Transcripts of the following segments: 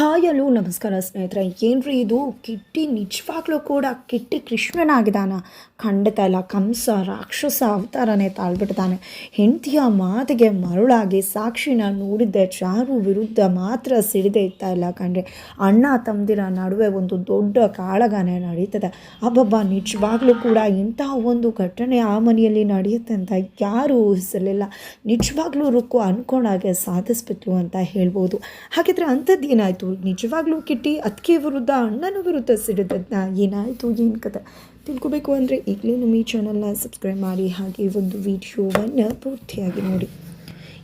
Hi ಅಲ್ಲೂ ನಮಸ್ಕಾರ ಸ್ನೇಹಿತರೆ, ಏನ್ರಿ ಇದು? ಕಿಟ್ಟಿ ನಿಜವಾಗ್ಲೂ ಕೂಡ ಕಿಟ್ಟಿ ಕೃಷ್ಣನಾಗಿದ್ದಾನ. ಖಂಡಿತ ಇಲ್ಲ ಕಂಸ, ರಾಕ್ಷಸ ಅವತಾರನೇ ತಾಳ್ಬಿಟ್ಟಿದ್ದಾನೆ. ಹೆಂಡತಿಯ ಮಾತಿಗೆ ಮರುಳಾಗಿ ಸಾಕ್ಷಿನ ನೋಡಿದ್ದೆ. ಚಾರು ವಿರುದ್ಧ ಮಾತ್ರ ಸಿಡಿದೇ ಇರ್ತಾ ಇಲ್ಲ ಕಂಡ್ರೆ ಅಣ್ಣ ತಮ್ಮದಿರ ನಡುವೆ ಒಂದು ದೊಡ್ಡ ಕಾಳಗನೆ ನಡೀತದೆ. ಅಬ್ಬಬ್ಬ, ನಿಜವಾಗ್ಲೂ ಕೂಡ ಇಂತಹ ಒಂದು ಘಟನೆ ಆ ಮನೆಯಲ್ಲಿ ನಡೆಯುತ್ತೆ ಅಂತ ಯಾರೂ ಊಹಿಸಲಿಲ್ಲ ನಿಜವಾಗ್ಲೂ ರುಕ್ಕು ಅನ್ಕೊಂಡಾಗೆ ಸಾಧಿಸ್ಬಿಟ್ಲು ಅಂತ ಹೇಳ್ಬೋದು. ಹಾಗಿದ್ರೆ ಅಂಥದ್ದು ಏನಾಯಿತು ನಿಜವಾಗ್ಲೂ ಕಿಟ್ಟಿ ಅದಕ್ಕೆ ವಿರುದ್ಧ ಅಣ್ಣನ ವಿರುದ್ಧ ಸಿಡಿದದ್ನ ಏನಾಯಿತು? ಏನು ಕತೆ? ತಿಳ್ಕೊಬೇಕು ಅಂದರೆ ಈಗಲೇ ನಮ್ಮ ಈ ಚಾನಲ್ನ ಸಬ್ಸ್ಕ್ರೈಬ್ ಮಾಡಿ, ಹಾಗೆ ಒಂದು ವಿಡಿಯೋವನ್ನು ಪೂರ್ತಿಯಾಗಿ ನೋಡಿ.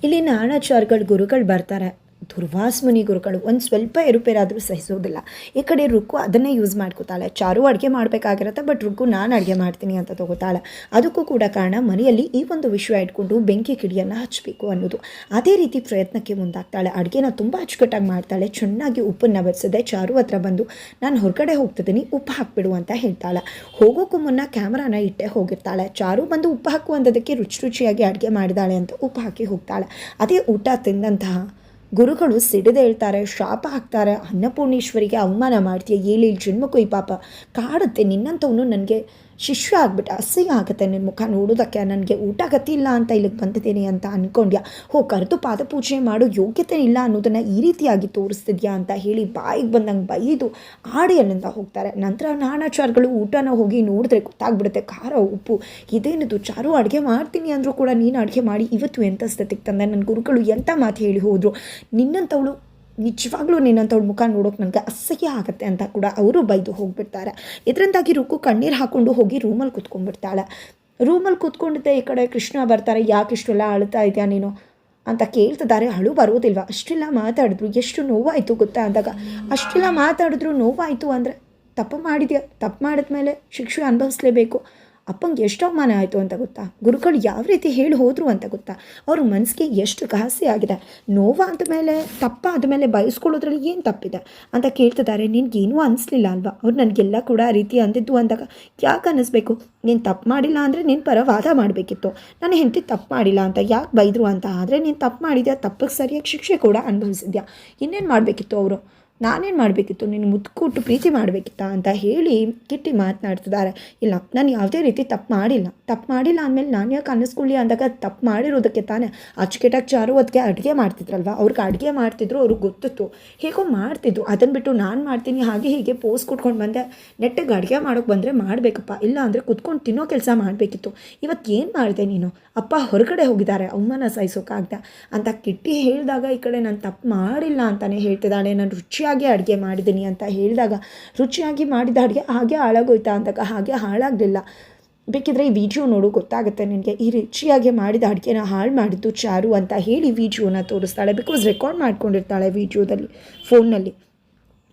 ಇಲ್ಲಿ ನಾಣಾಚಾರ್ಗಳು ಗುರುಗಳು ಬರ್ತಾರೆ. ದುರ್ವಾಸ್ಮುನಿ ಗುರುಗಳು ಒಂದು ಸ್ವಲ್ಪ ಏರುಪೇರಾದರೂ ಸಹಿಸೋದಿಲ್ಲ. ಈ ಕಡೆ ರುಕ್ಕು ಅದನ್ನೇ ಯೂಸ್ ಮಾಡ್ಕೋತಾಳೆ. ಚಾರು ಅಡುಗೆ ಮಾಡಬೇಕಾಗಿರತ್ತೆ ಬಟ್ ರುಕ್ಕು ನಾನು ಅಡುಗೆ ಮಾಡ್ತೀನಿ ಅಂತ ತಗೋತಾಳೆ. ಅದಕ್ಕೂ ಕೂಡ ಕಾರಣ ಮನೆಯಲ್ಲಿ ಈ ಒಂದು ವಿಷಯ ಇಟ್ಕೊಂಡು ಬೆಂಕಿ ಕಿಡಿಯನ್ನು ಹಚ್ಚಬೇಕು ಅನ್ನೋದು. ಅದೇ ರೀತಿ ಪ್ರಯತ್ನಕ್ಕೆ ಮುಂದಾಗ್ತಾಳೆ. ಅಡುಗೆನ ತುಂಬ ಅಚ್ಚುಕಟ್ಟಾಗಿ ಮಾಡ್ತಾಳೆ. ಚೆನ್ನಾಗಿ ಉಪ್ಪನ್ನು ಬೆರೆಸದೆ ಚಾರು ಹತ್ರ ಬಂದು, ನಾನು ಹೊರಗಡೆ ಹೋಗ್ತಿದ್ದೀನಿ, ಉಪ್ಪು ಹಾಕ್ಬಿಡು ಅಂತ ಹೇಳ್ತಾಳೆ. ಹೋಗೋಕ್ಕೂ ಮುನ್ನ ಕ್ಯಾಮ್ರಾನ ಇಟ್ಟೆ ಹೋಗಿರ್ತಾಳೆ. ಚಾರು ಬಂದು ಉಪ್ಪು ಹಾಕುವಂಥದ್ದಕ್ಕೆ ರುಚಿ ರುಚಿಯಾಗಿ ಅಡುಗೆ ಮಾಡಿದಾಳೆ ಅಂತ ಉಪ್ಪು ಹಾಕಿ ಹೋಗ್ತಾಳೆ. ಅದೇ ಊಟ ತಿಂದಂತಹ ಗುರುಗಳು ಸಿಡಿದೇಳ್ತಾರೆ ಶಾಪ ಹಾಕ್ತಾರೆ ಅನ್ನಪೂರ್ಣೇಶ್ವರಿಗೆ ಅವಮಾನ ಮಾಡ್ತೀಯ ಏಳಿ ಜನ್ಮಕ್ಕೂ ಈ ಪಾಪ ಕಾಡುತ್ತೆ ನಿನ್ನಂಥವನು ನನಗೆ ಶಿಷ್ಯ ಆಗ್ಬಿಟ್ಟು, ಅಸಹ್ಯ ಆಗುತ್ತೆ ನಿನ್ನ ಮುಖ ನೋಡೋದಕ್ಕೆ, ನನಗೆ ಊಟ ಗತಿಯಿಲ್ಲ ಅಂತ ಇಲ್ಲಿಗೆ ಬಂದಿದ್ದೀನಿ ಅಂತ ಅಂದ್ಕೊಂಡ್ಯಾ ಹೋ, ಕರೆದು ಪಾದಪೂಜೆ ಮಾಡೋ, ಯೋಗ್ಯತೆ ಇಲ್ಲ ಅನ್ನೋದನ್ನು ಈ ರೀತಿಯಾಗಿ ತೋರಿಸ್ತಿದ್ಯಾ ಅಂತ ಹೇಳಿ ಬಾಯಿಗೆ ಬಂದಂಗೆ ಬೈದು ಆಡಿ ಅಲ್ಲಿಂದ ಹೋಗ್ತಾರೆ. ನಂತರ ನಾನಾಚಾರಗಳು ಊಟನ ಹೋಗಿ ನೋಡಿದ್ರೆ ಗೊತ್ತಾಗ್ಬಿಡುತ್ತೆ, ಖಾರ ಉಪ್ಪು, ಇದೇನಿದು, ಚಾರು ಅಡುಗೆ ಮಾಡ್ತೀನಿ ಅಂದರೂ ಕೂಡ ನೀನು ಅಡುಗೆ ಮಾಡಿ, ಇವತ್ತು ಎಂಥ ಸ್ಥಿತಿಗೆ ತಂದೆ? ನನ್ನ ಗುರುಗಳು ಎಂಥ ಮಾತು ಹೇಳಿ ಹೋದರು? ನಿನ್ನಂಥವಳು ನಿಜವಾಗ್ಲೂ ನಿನ್ನಂಥವ್ಳ ಮುಖ ನೋಡೋಕೆ ನನಗೆ ಅಸಹ್ಯ ಆಗುತ್ತೆ ಅಂತ ಕೂಡ ಅವರು ಬೈದು ಹೋಗಿಬಿಡ್ತಾರೆ. ಇದರಿಂದಾಗಿ ರುಕ್ಕು ಕಣ್ಣೀರು ಹಾಕ್ಕೊಂಡು ಹೋಗಿ ರೂಮಲ್ಲಿ ಕೂತ್ಕೊಂಡ್ಬಿಡ್ತಾಳೆ. ರೂಮಲ್ಲಿ ಕೂತ್ಕೊಂಡಿದ್ದೆ ಈ ಕಡೆ ಕೃಷ್ಣ ಬರ್ತಾರೆ, ಯಾಕೆ ಇಷ್ಟೆಲ್ಲ ಅಳ್ತಾ ಇದೆಯಾ ನೀನು? ಅಂತ ಕೇಳ್ತಿದ್ದಾರೆ. ಅಳು ಬರೋದಿಲ್ವ? ಅಷ್ಟೆಲ್ಲ ಮಾತಾಡಿದ್ರು. ಎಷ್ಟು ನೋವಾಯಿತು ಗೊತ್ತಾ ಅಂದಾಗ? ಅಷ್ಟೆಲ್ಲ ಮಾತಾಡಿದ್ರು ನೋವಾಯಿತು ಅಂದರೆ ತಪ್ಪು ಮಾಡಿದ್ಯಾ? ತಪ್ಪು ಮಾಡಿದ್ಮೇಲೆ ಶಿಕ್ಷೆ ಅನುಭವಿಸ್ಲೇಬೇಕು. ಅಪ್ಪಂಗೆ ಎಷ್ಟು ಅವಮಾನ ಆಯಿತು ಅಂತ ಗೊತ್ತಾ? ಗುರುಗಳು ಯಾವ ರೀತಿ ಹೇಳಿ ಹೋದರು ಅಂತ ಗೊತ್ತಾ? ಅವ್ರ ಮನಸ್ಸಿಗೆ ಎಷ್ಟು ಘಾಸಿ ಆಗಿದೆ. ನೋವು ಮೇಲೆ ತಪ್ಪಾದ ಮೇಲೆ ಬಯಸ್ಕೊಳ್ಳೋದ್ರಲ್ಲಿ ಏನು ತಪ್ಪಿದೆ? ಅಂತ ಕೇಳ್ತಿದ್ದಾರೆ. ನಿನಗೇನೂ ಅನಿಸ್ಲಿಲ್ಲ ಅಲ್ವಾ? ಅವ್ರು ನನಗೆಲ್ಲ ಕೂಡ ಆ ರೀತಿ ಅಂದಿದ್ದು ಅಂದಾಗ ಯಾಕೆ ಅನ್ನಿಸ್ಬೇಕು ನೀನು ತಪ್ಪು ಮಾಡಿಲ್ಲ ಅಂದರೆ ನೀನು ಪರ ವಾದ ಮಾಡಬೇಕಿತ್ತು. ನಾನು ಹೆಂಡತಿ ತಪ್ಪು ಮಾಡಿಲ್ಲ ಅಂತ ಯಾಕೆ ಬೈದರು ಅಂತ ಆದರೆ ನೀನು ತಪ್ಪು ಮಾಡಿದ್ಯಾ? ತಪ್ಪಿಗೆ ಸರಿಯಾಗಿ ಶಿಕ್ಷೆ ಕೂಡ ಅನುಭವಿಸಿದ್ಯಾ? ಇನ್ನೇನು ಮಾಡಬೇಕಿತ್ತು ಅವರು? ನಾನೇನು ಮಾಡಬೇಕಿತ್ತು? ನೀನು ಮುದ್ದು ಕೊಟ್ಟು ಪ್ರೀತಿ ಮಾಡಬೇಕಿತ್ತ ಅಂತ ಹೇಳಿ ಕಿಟ್ಟಿ ಮಾತನಾಡ್ತಿದ್ದಾರೆ. ಇಲ್ಲ, ನಾನು ಯಾವುದೇ ರೀತಿ ತಪ್ಪು ಮಾಡಿಲ್ಲ. ತಪ್ಪು ಮಾಡಿಲ್ಲ ಅಂದಮೇಲೆ ನಾನು ಯಾಕೆ ಅನ್ನಿಸ್ಕೊಳ್ಳಿ ಅಂದಾಗ ತಪ್ಪು ಮಾಡಿರೋದಕ್ಕೆ ತಾನೇ. ಅಚ್ಚುಕೆಟಾಗಿ ಚಾರು ಅದಕ್ಕೆ ಅಡುಗೆ ಮಾಡ್ತಿದ್ರಲ್ವ? ಅವ್ರಿಗೆ ಅಡುಗೆ ಮಾಡ್ತಿದ್ರು, ಅವ್ರಿಗೆ ಗೊತ್ತಿತ್ತು. ಹೇಗೋ ಮಾಡ್ತಿದ್ರು. ಅದನ್ನು ಬಿಟ್ಟು ನಾನು ಮಾಡ್ತೀನಿ, ಹಾಗೆ ಹೀಗೆ ಪೋಸ್ ಕೊಟ್ಕೊಂಡು ಬಂದೆ. ನೆಟ್ಟಿಗೆ ಅಡುಗೆ ಮಾಡೋಕ್ಕೆ ಬಂದರೆ ಮಾಡಬೇಕಪ್ಪ. ಇಲ್ಲ ಅಂದರೆ ಕುತ್ಕೊಂಡು ತಿನ್ನೋ ಕೆಲಸ ಮಾಡಬೇಕಿತ್ತು. ಇವತ್ತು ಏನು ಮಾಡಿದೆ ನೀನು? ಅಪ್ಪ ಹೊರಗಡೆ ಹೋಗಿದ್ದಾರೆ. ಅವಮಾನ ಸಹಿಸೋಕ್ಕಾಗ್ದ ಅಂತ ಕಿಟ್ಟಿ ಹೇಳಿದಾಗ ಈ ಕಡೆ ನಾನು ತಪ್ಪು ಮಾಡಿಲ್ಲ ಅಂತಲೇ ಹೇಳ್ತಿದ್ದಾಳೆ. ನಾನು ರುಚಿಯಾಗಿ ಅಡುಗೆ ಮಾಡಿದ್ದೀನಿ ಅಂತ ಹೇಳಿದಾಗ, ರುಚಿಯಾಗಿ ಮಾಡಿದ ಅಡುಗೆ ಹಾಗೆ ಹಾಳಾಗೋಯ್ತಾ ಅಂದಾಗ, ಹಾಗೆ ಹಾಳಾಗಲಿಲ್ಲ. ಬೇಕಿದ್ರೆ ಈ ವಿಡಿಯೋ ನೋಡು, ಗೊತ್ತಾಗುತ್ತೆ ನಿನಗೆ. ಈ ರುಚಿಯಾಗಿ ಮಾಡಿದ ಅಡುಗೆನ ಹಾಳು ಮಾಡಿದ್ದು ಚಾರು ಅಂತ ಹೇಳಿ ವಿಡಿಯೋನ ತೋರಿಸ್ತಾಳೆ. ಬಿಕಾಸ್ ರೆಕಾರ್ಡ್ ಮಾಡ್ಕೊಂಡಿರ್ತಾಳೆ ವಿಡಿಯೋದಲ್ಲಿ, ಫೋನ್ನಲ್ಲಿ.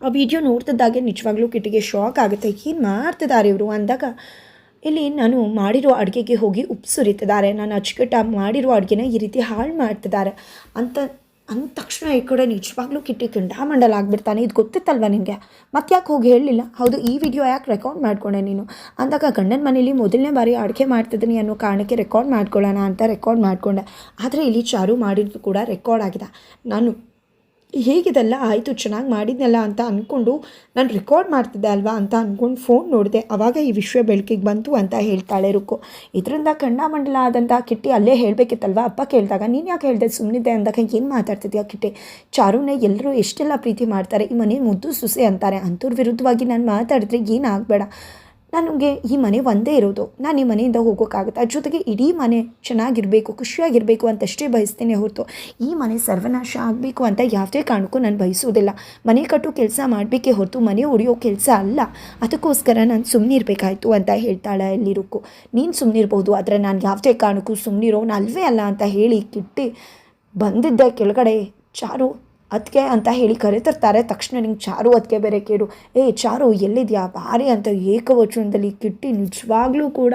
ಆ ವಿಡಿಯೋ ನೋಡ್ತಿದ್ದಾಗೆ ನಿಜವಾಗ್ಲೂ ಕಿಟ್ಟಿಗೆ ಶಾಕ್ ಆಗುತ್ತೆ. ಏನು ಮಾಡ್ತಿದ್ದಾರೆ ಇವರು ಅಂದಾಗ, ಇಲ್ಲಿ ನಾನು ಮಾಡಿರೋ ಅಡುಗೆಗೆ ಹೋಗಿ ಉಪ್ಪು ಸುರಿತಿದ್ದಾರೆ ನಾನು ಅಚ್ಚುಕಟ್ಟಾಗಿ ಮಾಡಿರೋ ಅಡುಗೆನ ಈ ರೀತಿ ಹಾಳು ಮಾಡ್ತಿದ್ದಾರೆ ಅಂತ ಅಂದ ತಕ್ಷಣ ಈ ಕಡೆ ನಿಜವಾಗ್ಲೂ ಕಿಟ್ಟಿ ಕೆಂಡಾಮಂಡಲ ಆಗಿಬಿಡ್ತಾನೆ. ಇದು ಗೊತ್ತಿತ್ತಲ್ವ ನಿನಗೆ ಮತ್ತೆ ಯಾಕೆ ಹೋಗಿ ಹೇಳಲಿಲ್ಲ ಹೌದು, ಈ ವಿಡಿಯೋ ಯಾಕೆ ರೆಕಾರ್ಡ್ ಮಾಡ್ಕೊಂಡೆ ನೀನು? ಅಂದಾಗ ಗಂಡನ ಮನೇಲಿ ಮೊದಲನೇ ಬಾರಿ ಅಡುಗೆ ಮಾಡ್ತಿದ್ದೀನಿ ಅನ್ನೋ ಕಾರಣಕ್ಕೆ ರೆಕಾರ್ಡ್ ಮಾಡ್ಕೊಳ್ಳೋಣ ಅಂತ ರೆಕಾರ್ಡ್ ಮಾಡಿಕೊಂಡೆ. ಆದರೆ ಇಲ್ಲಿ ಚಾರು ಮಾಡಿದ್ದು ಕೂಡ ರೆಕಾರ್ಡ್ ಆಗಿದೆ. ನಾನು ಹೇಗಿದೆಲ್ಲ ಆಯಿತು, ಚೆನ್ನಾಗಿ ಮಾಡಿದ್ನಲ್ಲ ಅಂತ ಅಂದ್ಕೊಂಡು ನಾನು ರೆಕಾರ್ಡ್ ಮಾಡ್ತಿದ್ದೆ ಅಲ್ವಾ ಅಂತ ಅಂದ್ಕೊಂಡು ಫೋನ್ ನೋಡಿದೆ. ಆವಾಗ ಈ ವಿಶ್ವ ಬೆಳಕಿಗೆ ಬಂತು ಅಂತ ಹೇಳ್ತಾಳೆ ರುಕು. ಇದರಿಂದ ಮಂಡಲ ಆದಂಥ ಕಿಟ್ಟಿ ಅಲ್ಲೇ ಹೇಳಬೇಕಿತ್ತಲ್ವ? ಅಪ್ಪ ಕೇಳಿದಾಗ, ನೀನು ಯಾಕೆ ಹೇಳಿದೆ? ಸುಮ್ಮನಿದ್ದೆ ಅಂದಾಗ ಏನು ಮಾತಾಡ್ತಿದ್ಯಾ ಕಿಟ್ಟಿ? ಚಾರುನೇ ಎಲ್ಲರೂ ಎಷ್ಟೆಲ್ಲ ಪ್ರೀತಿ ಮಾಡ್ತಾರೆ, ಈ ಮನೆ ಮುದ್ದು ಸುಸೆ ಅಂತಾರೆ. ಅಂಥವ್ರ ವಿರುದ್ಧವಾಗಿ ನಾನು ಮಾತಾಡಿದ್ರೆ ಏನು ಆಗಬೇಡ? ನನಗೆ ಈ ಮನೆ ಒಂದೇ ಇರೋದು. ನಾನು ಈ ಮನೆಯಿಂದ ಹೋಗೋಕ್ಕಾಗುತ್ತೆ? ಜೊತೆಗೆ ಇಡೀ ಮನೆ ಚೆನ್ನಾಗಿರಬೇಕು, ಖುಷಿಯಾಗಿರಬೇಕು ಅಂತಷ್ಟೇ ಬಯಸ್ತೇನೆ ಹೊರತು. ಈ ಮನೆ ಸರ್ವನಾಶ ಆಗಬೇಕು ಅಂತ ಯಾವುದೇ ಕಾರಣಕ್ಕೂ ನಾನು ಬಯಸೋದಿಲ್ಲ. ಮನೆ ಕಟ್ಟೋ ಕೆಲಸ ಮಾಡಬೇಕೇ ಹೊರತು ಮನೆ ಉಡಿಯೋ ಕೆಲಸ ಅಲ್ಲ. ಅದಕ್ಕೋಸ್ಕರ ನಾನು ಸುಮ್ಮನಿರಬೇಕಾಯ್ತು ಅಂತ ಹೇಳ್ತಾಳೆ ಎಲ್ಲಿರೋಕ್ಕೂ ನೀನು ಸುಮ್ಮನಿರ್ಬೋದು ಆದರೆ ನಾನು ಯಾವುದೇ ಕಾರಣಕ್ಕೂ ಸುಮ್ಮನಿರೋ ಅಲ್ವೇ ಅಲ್ಲ ಅಂತ ಹೇಳಿ ಕಿಟ್ಟಿ ಬಂದಿದ್ದೆ ಕೆಳಗಡೆ. ಚಾರು ಅದಕ್ಕೆ ಅಂತ ಹೇಳಿ ಕರೆತರ್ತಾರೆ. ತಕ್ಷಣ ನಿಂಗೆ ಚಾರು ಅದಕ್ಕೆ ಬೇರೆ ಕೇಳು. ಏ ಚಾರು ಎಲ್ಲಿದೆಯಾ? ಭಾರಿ ಅಂತ ಏಕವಚನದಲ್ಲಿ ಕಿಟ್ಟಿ ನಿಜವಾಗ್ಲೂ ಕೂಡ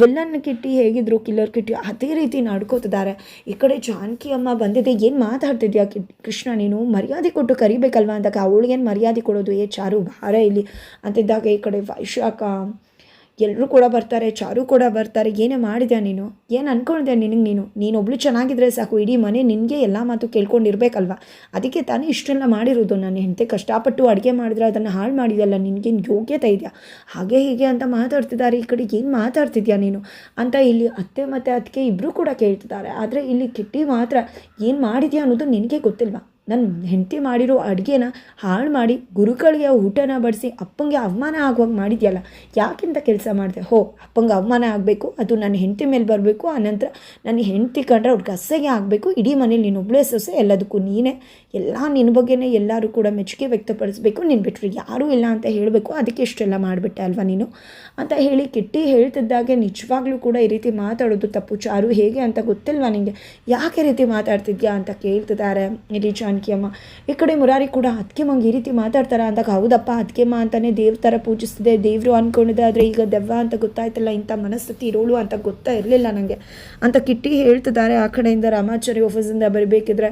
ವಿಲ್ಲನ್ ಕಿಟ್ಟಿ ಹೇಗಿದ್ರು ಕಿಲ್ಲರ್ ಕಿಟ್ಟಿ ಅದೇ ರೀತಿ ನಡ್ಕೋತಿದ್ದಾರೆ. ಈ ಕಡೆ ಜಾನಕಿ ಅಮ್ಮ ಬಂದಿದೆ. ಏನು ಮಾತಾಡ್ತಿದ್ಯಾ ಕೃಷ್ಣ, ನೀನು ಮರ್ಯಾದೆ ಕೊಟ್ಟು ಕರಿಬೇಕಲ್ವಾ? ಅಂದಾಗ ಅವಳಿಗೇನು ಮರ್ಯಾದೆ ಕೊಡೋದು? ಏ ಚಾರು ಭಾರ ಇಲ್ಲಿ ಅಂತಿದ್ದಾಗ ಈ ಕಡೆ ವೈಶಾಖ ಎಲ್ಲರೂ ಕೂಡ ಬರ್ತಾರೆ, ಚಾರು ಕೂಡ ಬರ್ತಾರೆ, ಏನೇ ಮಾಡಿದ್ಯಾ ನೀನು? ಏನು ಅನ್ಕೊಂಡಿದ್ಯಾ ನಿನಗೆ ನೀನು? ನೀನೊಬ್ಳು ಚೆನ್ನಾಗಿದ್ರೆ ಸಾಕು, ಇಡೀ ಮನೆ ನಿನಗೆ ಎಲ್ಲ ಮಾತು ಕೇಳ್ಕೊಂಡಿರ್ಬೇಕಲ್ವ? ಅದಕ್ಕೆ ತಾನೇ ಇಷ್ಟೆಲ್ಲ ಮಾಡಿರೋದು. ನಾನು ಹೆಂಡತಿ ಕಷ್ಟಪಟ್ಟು ಅಡುಗೆ ಮಾಡಿದ್ರೆ ಅದನ್ನು ಹಾಳು ಮಾಡಿದೆಯಲ್ಲ ನಿನಗೇನು ಯೋಗ್ಯತೆ ಇದೆಯಾ? ಹಾಗೆ ಹೀಗೆ ಅಂತ ಮಾತಾಡ್ತಿದ್ದಾರೆ, ಈ ಕಡೆ ಏನು ಮಾತಾಡ್ತಿದ್ಯಾ ನೀನು? ಅಂತ ಇಲ್ಲಿ ಅತ್ತೆ ಮತ್ತು ಅದಕ್ಕೆ ಇಬ್ಬರೂ ಕೂಡ ಕೇಳ್ತಿದ್ದಾರೆ. ಆದರೆ ಇಲ್ಲಿ ಕಿಟ್ಟಿ ಮಾತ್ರ ಏನು ಮಾಡಿದ್ಯಾ ಅನ್ನೋದು ನಿನಗೆ ಗೊತ್ತಿಲ್ವಾ? ನನ್ನ ಹೆಂಡತಿ ಮಾಡಿರೋ ಅಡುಗೆನ ಹಾಳು ಮಾಡಿ ಗುರುಗಳಿಗೆ ಊಟನ ಬಡಿಸಿ ಅಪ್ಪಂಗೆ ಅವಮಾನ ಆಗುವಾಗ ಮಾಡಿದ್ಯಲ್ಲ, ಯಾಕಿಂತ ಕೆಲಸ ಮಾಡಿದೆ? ಹೋ, ಅಪ್ಪಂಗೆ ಅವಮಾನ ಆಗಬೇಕು, ಅದು ನನ್ನ ಹೆಂಡತಿ ಮೇಲೆ ಬರಬೇಕು, ಆನಂತರ ನನ್ನ ಹೆಂಡತಿ ಕಂಡ್ರೆ ಅವ್ರಿಗೆ ಅಸಹ್ಯ ಆಗಬೇಕು, ಇಡೀ ಮನೇಲಿ ನೀನು ಒಬ್ಬಳೇ ಸೊಸೆ, ಎಲ್ಲದಕ್ಕೂ ನೀನೇ. ಎಲ್ಲ ನಿನ್ನ ಬಗ್ಗೆನೇ ಎಲ್ಲರೂ ಕೂಡ ಮೆಚ್ಚುಗೆ ವ್ಯಕ್ತಪಡಿಸಬೇಕು, ನೀನು ಬಿಟ್ಟರೆ ಯಾರೂ ಇಲ್ಲ ಅಂತ ಹೇಳಬೇಕು, ಅದಕ್ಕೆ ಇಷ್ಟೆಲ್ಲ ಮಾಡಿಬಿಟ್ಟೆ ಅಲ್ವಾ ನೀನು? ಅಂತ ಹೇಳಿ ಕಿಟ್ಟಿ ಹೇಳ್ತಿದ್ದಾಗೆ ನಿಜವಾಗ್ಲೂ ಕೂಡ ಈ ರೀತಿ ಮಾತಾಡೋದು ತಪ್ಪು. ಚಾರು ಹೇಗೆ ಅಂತ ಗೊತ್ತಿಲ್ವಾ ನಿನಗೆ ಯಾಕೆ ರೀತಿ ಮಾತಾಡ್ತಿದ್ಯಾ ಅಂತ ಕೇಳ್ತಿದ್ದಾರೆ ಇಲ್ಲಿ ಜಾನಕಿಯಮ್ಮ ಈ ಕಡೆ ಮುರಾರಿ ಕೂಡ ಅದಕ್ಕೆ ಮಂಗೆ ಈ ರೀತಿ ಮಾತಾಡ್ತಾರ ಅಂದಾಗ, ಹೌದಪ್ಪ ಅದಕ್ಕೆಮ್ಮ ಅಂತಾನೆ ದೇವ್ರ ಥರ ಪೂಜಿಸ್ತಿದೆ, ದೇವರು ಅಂದ್ಕೊಂಡಿದ್ದೆ ಆದರೆ ಈಗ ದೆವ್ವ ಅಂತ ಗೊತ್ತಾಯ್ತಲ್ಲ, ಇಂಥ ಮನಸ್ಥಿತಿ ಇರೋಳು ಅಂತ ಗೊತ್ತಾ ಇರಲಿಲ್ಲ ನನಗೆ ಅಂತ ಕಿಟ್ಟಿ ಹೇಳ್ತಿದ್ದಾರೆ ಆ ಕಡೆಯಿಂದ ರಾಮಾಚಾರಿ ಆಫೀಸಿಂದ ಬರಬೇಕಿದ್ರೆ.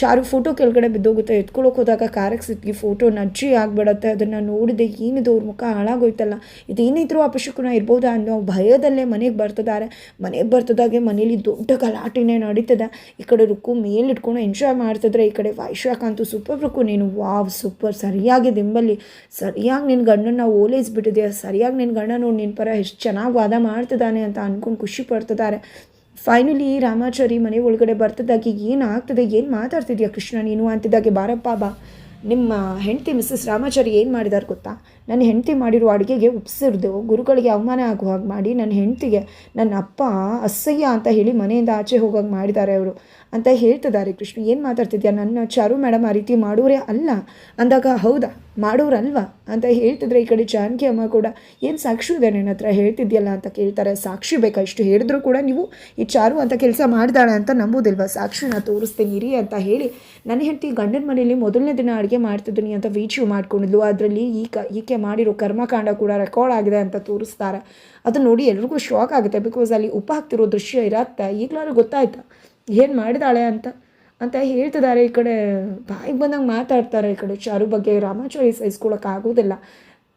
ಚಾರು ಫೋಟೋ ಕೆಳಗಡೆ ಬಿದ್ದೋಗುತ್ತೆ. ಎತ್ಕೊಳ್ಳೋಕೆ ಹೋದಾಗ ಕಾರಕ್ಕೆ ಸಿಕ್ಕಿ ಫೋಟೋ ನಜ್ಜಿ ಆಗಿಬಿಡತ್ತೆ. ಅದನ್ನು ನೋಡಿದೆ, ಏನಿದು ಅವ್ರ ಮುಖ ಹಾಳಾಗೋಯ್ತಲ್ಲ. ಇದೇನಿದ್ರು ಅಪಶಕುನ ಇರ್ಬೋದಾ ಅನ್ನೋ ಭಯದಲ್ಲೇ ಮನೆಗೆ ಬರ್ತಿದ್ದಾರೆ ಮನೆಗೆ ಬರ್ತದಾಗೆ ಮನೇಲಿ ದೊಡ್ಡ ಗಲಾಟೆನೇ ನಡೀತದೆ. ಈ ಕಡೆ ರುಕ್ಕು ಮೇಲಿಟ್ಕೊಂಡು ಎಂಜಾಯ್ ಮಾಡ್ತಿದ್ರೆ ಈ ಕಡೆ ವೈಶಾಖಂತೂ ಸೂಪರ್ ರುಕ್ಕು. ನೀನು, ವಾವ್ ಸೂಪರ್ ಸರಿಯಾಗಿ ದಿಂಬಲ್ಲಿ. ಸರಿಯಾಗಿ ನಿನ್ನ ಗಂಡನ್ನ ಓಲೈಸ್ಬಿಟ್ಟಿದೆಯಾ? ಸರಿಯಾಗಿ ನಿನ್ನ ಗಂಡ ನೋಡಿ ನಿನ್ನ ಪರ ಎಷ್ಟು ಚೆನ್ನಾಗಿ ವಾದ ಮಾಡ್ತಿದ್ದಾನೆ ಅಂತ ಅಂದ್ಕೊಂಡು ಖುಷಿ ಪಡ್ತಿದ್ದಾರೆ ಫೈನಲಿ ರಾಮಾಚಾರಿ ಮನೆ ಒಳಗಡೆ ಬರ್ತಿದ್ದಾಗೆ ಏನಾಗ್ತದೆ, ಏನು ಮಾತಾಡ್ತಿದ್ಯಾ ಕೃಷ್ಣ ನೀನು ಅಂತಿದ್ದಾಗೆ, ಬಾರಪ್ಪ ಬಾ. ನಿಮ್ಮ ಹೆಂಡತಿ ಮಿಸ್ಸಸ್ ರಾಮಾಚಾರಿ ಏನು ಮಾಡಿದಾರೆ ಗೊತ್ತಾ? ನನ್ನ ಹೆಂಡತಿ ಮಾಡಿರೋ ಅಡುಗೆಗೆ ಉಪ್ಸಿರ್ದು, ಗುರುಗಳಿಗೆ ಅವಮಾನ ಆಗೋ ಹಾಗೆ ಮಾಡಿ ನನ್ನ ಹೆಂಡತಿಗೆ ನನ್ನ ಅಪ್ಪ ಅಸಹ್ಯ ಅಂತ ಹೇಳಿ ಮನೆಯಿಂದ ಆಚೆ ಹೋಗೋಕೆ ಮಾಡಿದ್ದಾರೆ ಅವರು. ಅಂತ ಹೇಳ್ತಿದ್ದಾರೆ ಕೃಷ್ಣ, ಏನು ಮಾತಾಡ್ತಿದ್ಯಾ? ನನ್ನ ಚಾರು ಮೇಡಮ್ ಆ ರೀತಿ ಮಾಡೋರೇ ಅಲ್ಲ. ಅಂದಾಗ ಹೌದಾ? ಮಾಡೋರಲ್ವಾ ಅಂತ ಹೇಳ್ತಿದ್ರೆ ಈ ಕಡೆ ಜಾನಕಿ ಅಮ್ಮ ಕೂಡ, ಏನು ಸಾಕ್ಷಿ ಇದೆ ನಿನ್ನ ಹತ್ರ? ಹೇಳ್ತಿದ್ಯಲ್ಲ ಅಂತ ಕೇಳ್ತಾರೆ. ಸಾಕ್ಷಿ ಬೇಕಾ? ಇಷ್ಟು ಹೇಳಿದ್ರು ಕೂಡ ನೀವು ಈ ಚಾರು ಅಂತ ಕೆಲಸ ಮಾಡಿದಾಳೆ ಅಂತ ನಂಬೋದಿಲ್ವಾ? ಸಾಕ್ಷಿನ ತೋರಿಸ್ತೀನಿ, ಇರಿ ಅಂತ ಹೇಳಿ ನನ್ನ ಹೆಂಡತಿ ಗಂಡನ ಮನೆಯಲ್ಲಿ ಮೊದಲನೇ ದಿನ ಅಡುಗೆ ಮಾಡ್ತಿದ್ದೀನಿ ಅಂತ ವಿಡಿಯೋ ಮಾಡ್ಕೊಂಡಿದ್ಲು. ಅದರಲ್ಲಿ ಈ ಈಕೆ ಮಾಡಿರೋ ಕರ್ಮಕಾಂಡ ಕೂಡ ರೆಕಾರ್ಡ್ ಆಗಿದೆ ಅಂತ ತೋರಿಸ್ತಾರೆ. ಅದು ನೋಡಿ ಎಲ್ರಿಗೂ ಶಾಕ್ ಆಗುತ್ತೆ ಬಿಕಾಸ್ ಅಲ್ಲಿ ಉಪ್ಪು ಹಾಕ್ತಿರೋ ದೃಶ್ಯ ಇರತ್ತೆ. ಈಗಲಾರು ಗೊತ್ತಾಯ್ತಾ? ಏನು ಮಾಡಿದಾಳೆ ಅಂತ? ಅಂತ ಹೇಳ್ತಿದ್ದಾರೆ ಈ ಕಡೆ. ಬಾಯಿಗೆ ಬಂದಂಗೆ ಮಾತಾಡ್ತಾರೆ ಈ ಕಡೆ. ಚಾರು ಬಗ್ಗೆ ರಾಮಾಚಾರಿ ಸಹಿಸ್ಕೊಳಕ್ಕೆ ಆಗೋದಿಲ್ಲ.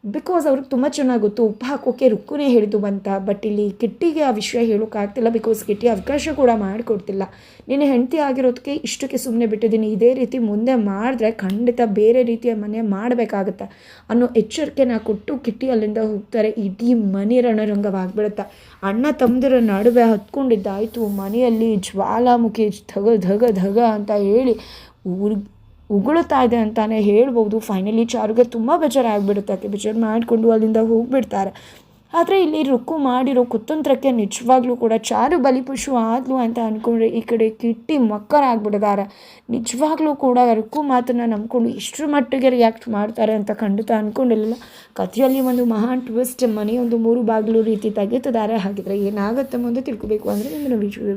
ಬಿಕಾಸ್ ಅವ್ರಿಗೆ ತುಂಬ ಚೆನ್ನಾಗಿ ಗೊತ್ತು, ಉಪ್ಪು ಹಾಕೋಕೆ ರುಕ್ಕುನೇ ಹೇಳಿದ್ದು ಬಂತ ಬಟ್ ಇಲ್ಲಿ ಕಿಟ್ಟಿಗೆ ಆ ವಿಷಯ ಹೇಳೋಕ್ಕಾಗ್ತಿಲ್ಲ ಬಿಕಾಸ್ ಕಿಟ್ಟಿ ಅವಕಾಶ ಕೂಡ ಮಾಡಿಕೊಡ್ತಿಲ್ಲ. ನೀನು ಹೆಂಡತಿ ಆಗಿರೋದಕ್ಕೆ ಇಷ್ಟಕ್ಕೆ ಸುಮ್ಮನೆ ಬಿಟ್ಟಿದ್ದೀನಿ. ಇದೇ ರೀತಿ ಮುಂದೆ ಮಾಡಿದ್ರೆ ಖಂಡಿತ ಬೇರೆ ರೀತಿಯ ಮನೆ ಮಾಡಬೇಕಾಗತ್ತೆ. ಅನ್ನೋ ಎಚ್ಚರಿಕೆನ ಕೊಟ್ಟು ಕಿಟ್ಟಿ ಅಲ್ಲಿಂದ ಹೋಗ್ತಾರೆ. ಇಡೀ ಮನೆ ರಣರಂಗವಾಗ್ಬಿಡುತ್ತೆ. ಅಣ್ಣ ತಮ್ಮದಿರ ನಡುವೆ ಹತ್ಕೊಂಡಿದ್ದಾಯಿತು. ಮನೆಯಲ್ಲಿ ಜ್ವಾಲಾಮುಖಿ ಧಗ ಧಗ ಧಗ ಅಂತ ಹೇಳಿ ಊರ್ ಉಗುಳುತ್ತಾ ಇದೆ ಅಂತಾನೆ ಹೇಳ್ಬೋದು. ಫೈನಲಿ ಚಾರುಗೆ ತುಂಬ ಬೇಜಾರಾಗ್ಬಿಡುತ್ತೆ. ಆಕೆ ಬೇಜಾರು ಮಾಡಿಕೊಂಡು ಅಲ್ಲಿಂದ ಹೋಗಿಬಿಡ್ತಾರೆ. ಆದರೆ ಇಲ್ಲಿ ರುಕ್ಕು ಮಾಡಿರೋ ಕುತಂತ್ರಕ್ಕೆ ನಿಜವಾಗ್ಲೂ ಕೂಡ ಚಾರು ಬಲಿಪಶು ಆದ್ಲು ಅಂತ ಅಂದ್ಕೊಂಡ್ರೆ ಈ ಕಡೆ ಕಿಟ್ಟಿ ಮಕ್ಕರಾಗ್ಬಿಟ್ಟಿದ್ದಾರೆ ನಿಜವಾಗ್ಲೂ ಕೂಡ ರುಕ್ಕು ಮಾತನ್ನು ನಂಬ್ಕೊಂಡು ಇಷ್ಟರ ಮಟ್ಟಿಗೆ ರಿಯಾಕ್ಟ್ ಮಾಡ್ತಾರೆ ಅಂತ ಖಂಡಿತ ಅಂದ್ಕೊಂಡಿರಲಿಲ್ಲ ಕಥೆಯಲ್ಲಿ ಒಂದು ಮಹಾನ್ ಟ್ವಿಸ್ಟ್ ಮನೆಯೊಂದು ಮೂರು ಬಾಗಿಲು ರೀತಿ ತೆಗೆತಿದ್ದಾರೆ ಹಾಗಿದ್ರೆ ಏನಾಗುತ್ತೆ ಮುಂದೆ ತಿಳ್ಕೊಬೇಕು ಅಂದರೆ ನಿಮ್ಮನ್ನು ವಿಜುವಲ್